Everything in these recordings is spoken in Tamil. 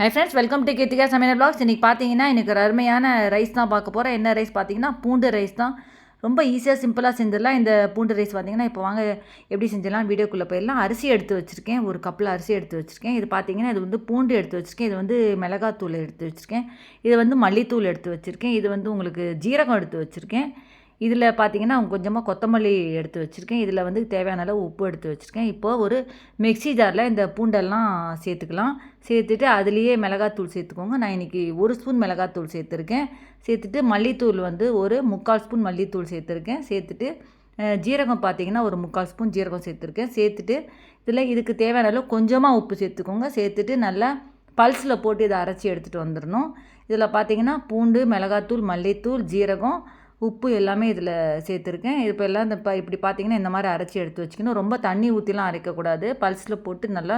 Hi friends welcome to Keerthika சமையல் பிளாக்ஸ் இன்றைக்கி பார்த்தீங்கன்னா எனக்கு ஒரு அருமையான ரைஸ் தான் பார்க்க போகிறேன் என்ன ரைஸ் பார்த்தீங்கன்னா பூண்டு ரைஸ் தான். ரொம்ப ஈஸியாக சிம்பிளாக செஞ்சிடலாம். இந்த பூண்டு ரைஸ் பார்த்தீங்கன்னா இப்போ வாங்க எப்படி செஞ்சிடலாம் வீடியோக்குள்ளே போயிடலாம். அரிசி எடுத்து வச்சுருக்கேன். ஒரு கப்பில் அரிசி எடுத்து வச்சுருக்கேன். இது பார்த்தீங்கன்னா இது வந்து பூண்டு எடுத்து வச்சுருக்கேன். இது வந்து மிளகாத்தூள் எடுத்து வச்சுருக்கேன். இது வந்து மல்லித்தூள் எடுத்து வச்சுருக்கேன். இது வந்து உங்களுக்கு ஜீரகம் எடுத்து வச்சுருக்கேன். இதில் பார்த்தீங்கன்னா கொஞ்சமாக கொத்தமல்லி எடுத்து வச்சுருக்கேன். இதில் வந்து தேவையான அளவு உப்பு எடுத்து வச்சுருக்கேன். இப்போது ஒரு மிக்சி ஜாரில் இந்த பூண்டெல்லாம் சேர்த்துக்கலாம். சேர்த்துட்டு அதுலேயே மிளகாத்தூள் சேர்த்துக்கோங்க. நான் இன்றைக்கி ஒரு ஸ்பூன் மிளகாத்தூள் சேர்த்துருக்கேன். சேர்த்துட்டு மல்லித்தூள் வந்து ஒரு முக்கால் ஸ்பூன் மல்லித்தூள் சேர்த்துருக்கேன். சேர்த்துட்டு ஜீரகம் பார்த்தீங்கன்னா ஒரு முக்கால் ஸ்பூன் ஜீரகம் சேர்த்துருக்கேன். சேர்த்துட்டு இதில் இதுக்கு தேவையான அளவு கொஞ்சமாக உப்பு சேர்த்துக்கோங்க. சேர்த்துட்டு நல்லா பல்ஸில் போட்டு இதை அரைச்சி எடுத்துகிட்டு வந்துடணும். இதில் பார்த்தீங்கன்னா பூண்டு மிளகாத்தூள் மல்லித்தூள் ஜீரகம் உப்பு எல்லாமே இதில் சேர்த்துருக்கேன். இப்போ எல்லாம் இந்த இப்போ இப்படி பார்த்தீங்கன்னா இந்த மாதிரி அரைச்சி எடுத்து வச்சுக்கணும். ரொம்ப தண்ணி ஊற்றிலாம் அரைக்கக்கூடாது. பல்ஸில் போட்டு நல்லா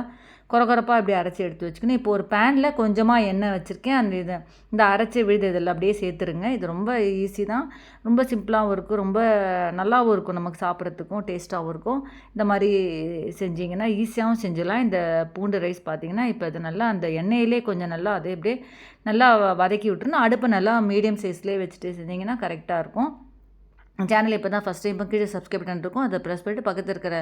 குறகுறப்பாக இப்படி அரைச்சி எடுத்து வச்சுக்கணும். இப்போ ஒரு பேனில் கொஞ்சமாக எண்ணெய் வச்சுருக்கேன். அந்த இதை இந்த அரைச்சி விழுது இதில் அப்படியே சேர்த்துருங்க. இது ரொம்ப ஈஸி தான். ரொம்ப சிம்பிளாகவும் இருக்கும். ரொம்ப நல்லாவும் இருக்கும் நமக்கு சாப்பிட்றதுக்கும் டேஸ்ட்டாகவும் இருக்கும். இந்த மாதிரி செஞ்சிங்கன்னா ஈஸியாகவும் செஞ்சிடலாம். இந்த பூண்டு ரைஸ் பார்த்திங்கன்னா இப்போ இது நல்லா அந்த எண்ணெயிலே கொஞ்சம் நல்லா அதே அப்படியே நல்லா வதக்கி விட்டுருணும் அடுப்பை நல்லா மீடியம் சைஸ்லேயே வச்சுட்டு செஞ்சிங்கன்னா கரெக்டாக இருக்கும். சேனல் இப்போ தான் ஃபஸ்ட் டைம் கீழே சப்ஸ்கிரைப் பட்டன் இருக்கும். அதை ப்ரெஸ் பண்ணிட்டு பக்கத்தில் இருக்கிற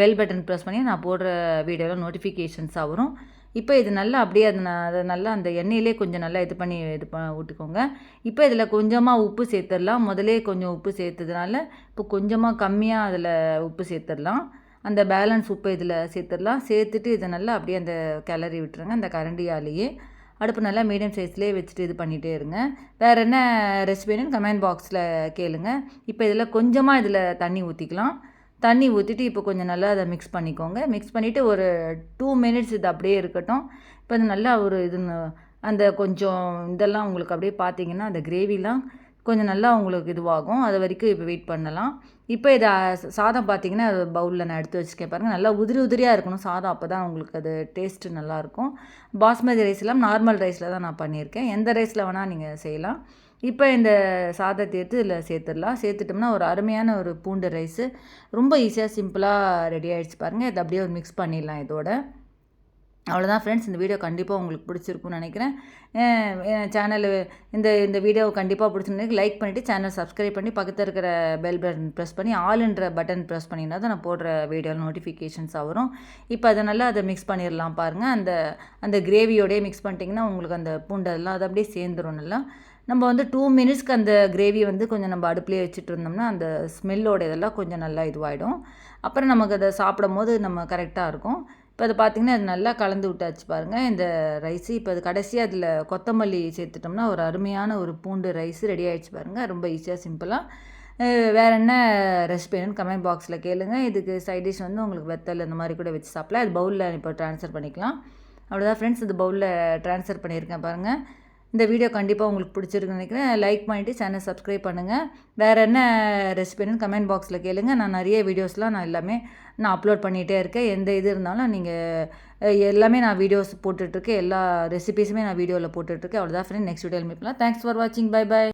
பெல் பட்டன் ப்ரெஸ் பண்ணி நான் போடுற வீடியோவில் நோட்டிஃபிகேஷன்ஸாக வரும். இப்போ இது நல்லா அப்படியே அது நான் அதை நல்லா அந்த எண்ணெயிலே கொஞ்சம் நல்லா இது பண்ணி இது பண்ண விட்டுக்கோங்க இப்போ இதில் கொஞ்சமாக உப்பு சேர்த்துடலாம். முதலே கொஞ்சம் உப்பு சேர்த்ததுனால இப்போ கொஞ்சமாக கம்மியாக அதில் உப்பு சேர்த்துடலாம். அந்த பேலன்ஸ் உப்பு இதில் சேர்த்துடலாம். சேர்த்துட்டு இதை நல்லா அப்படியே அந்த கிளறி விட்டுருங்க. அந்த கரண்டியாலேயே. அடுப்பு நல்லா மீடியம் சைஸ்லேயே வச்சுட்டு இது பண்ணிகிட்டே இருங்க. வேறு என்ன ரெசிபின்னு கமெண்ட் பாக்ஸில் கேளுங்க. இப்போ இதில் கொஞ்சமாக இதில் தண்ணி ஊற்றிக்கலாம் தண்ணி ஊற்றிட்டு இப்போ கொஞ்சம் நல்லா அதை மிக்ஸ் பண்ணிக்கோங்க. மிக்ஸ் பண்ணிவிட்டு ஒரு டூ மினிட்ஸ் இது அப்படியே இருக்கட்டும். இப்போ இது நல்லா ஒரு இது அந்த கொஞ்சம் இதெல்லாம் உங்களுக்கு அப்படியே பார்த்தீங்கன்னா அந்த கிரேவிலாம் கொஞ்சம் நல்லா உங்களுக்கு இதுவாகும். அது வரைக்கும் இப்போ வெயிட் பண்ணலாம். இப்போ இதை சாதம் பார்த்தீங்கன்னா அது பவுலில் நான் எடுத்து வச்சுருக்கேன். பாருங்கள் நல்லா உதிரி உதிரியாக இருக்கணும் சாதம். அப்போ தான் உங்களுக்கு அது டேஸ்ட்டு நல்லாயிருக்கும் பாஸ்மதி ரைஸ் எல்லாம் நார்மல் ரைஸில் தான் நான் பண்ணியிருக்கேன். எந்த ரைஸில் வேணால் நீங்கள் செய்யலாம். இப்போ இந்த சாதத்தை எடுத்து இதில் சேர்த்துடலாம். சேர்த்துட்டோம்னா ஒரு அருமையான ஒரு பூண்டு ரைஸு ரொம்ப ஈஸியாக சிம்பிளாக ரெடி ஆகிடுச்சு பாருங்கள் இதை அப்படியே ஒரு மிக்ஸ் பண்ணிடலாம் இதோட. அவ்வளோதான் ஃப்ரெண்ட்ஸ் இந்த வீடியோ கண்டிப்பாக உங்களுக்கு பிடிச்சிருக்குன்னு நினைக்கிறேன். சேனல் இந்த இந்த வீடியோ கண்டிப்பாக பிடிச்சிருந்து லைக் பண்ணிவிட்டு சேனல் சப்ஸ்கிரைப் பண்ணி பக்கத்தில் இருக்கிற பெல் பட்டன் ப்ரெஸ் பண்ணி ஆல்ன்ற பட்டன் ப்ரெஸ் பண்ணிங்கன்னா தான் நான் போடுற வீடியோ நோட்டிஃபிகேஷன்ஸாக வரும். இப்போ அதை நல்லா அதை மிக்ஸ் பண்ணிடலாம் பாருங்கள் அந்த அந்த கிரேவியோடய மிக்ஸ் பண்ணிட்டிங்கன்னா உங்களுக்கு அந்த பூண்டெல்லாம் அதை அப்படியே சேர்ந்துடும் நல்லா. நம்ம வந்து டூ மினிட்ஸ்க்கு அந்த கிரேவி வந்து கொஞ்சம் நம்ம அடுப்புலேயே வச்சுட்டு இருந்தோம்னா அந்த ஸ்மெல்லோட இதெல்லாம் கொஞ்சம் நல்லா இதுவாகிடும் அப்புறம் நமக்கு அதை சாப்பிடும் போது நம்ம கரெக்டாக இருக்கும். இப்போ அதை பார்த்திங்கன்னா அது நல்லா கலந்து விட்டாச்சு பாருங்கள் இந்த ரைஸு இப்போ அது கடைசியாக அதில் கொத்தமல்லி சேர்த்துட்டோம்னா ஒரு அருமையான ஒரு பூண்டு ரைஸ் ரெடி ஆகிடுச்சு பாருங்கள் ரொம்ப ஈஸியாக சிம்பிளாக வேறு என்ன ரெசிபி வேணும்னு கமெண்ட் பாக்ஸில் கேளுங்கள் இதுக்கு சைட் டிஷ் வந்து உங்களுக்கு வெத்தல் இந்த மாதிரி கூட வச்சு சாப்பிடலாம். அது பவுலில் இப்போ ட்ரான்ஸ்ஃபர் பண்ணிக்கலாம். அவ்வளோதான் ஃப்ரெண்ட்ஸ் இது பவுலில் ட்ரான்ஸ்ஃபர் பண்ணியிருக்கேன் பாருங்கள் இந்த வீடியோ கண்டிப்பாக உங்களுக்கு பிடிச்சிருக்குன்னு நினைக்கிறேன். லைக் பண்ணிவிட்டு சேனல் சப்ஸ்கிரைப் பண்ணுங்கள் வேறு என்ன ரெசிபின்னு கமெண்ட் பாக்ஸில் கேளுங்கள் நான் நிறைய வீடியோஸ்லாம் நான் எல்லாமே நான் அப்லோட் பண்ணிகிட்டே இருக்கேன். எந்த இது இருந்தாலும் நீங்கள் எல்லாமே நான் வீடியோஸ் போட்டுட்ருக்கேன் எல்லா ரெசிபீஸுமே நான் வீடியோவில் போட்டுட்ருக்கேன் அவ்வளோதான் ஃப்ரெண்ட் நெக்ஸ்ட் வீடியோவில் மீட்லாம் தேங்க்ஸ் ஃபார் வாட்சிங் பை பை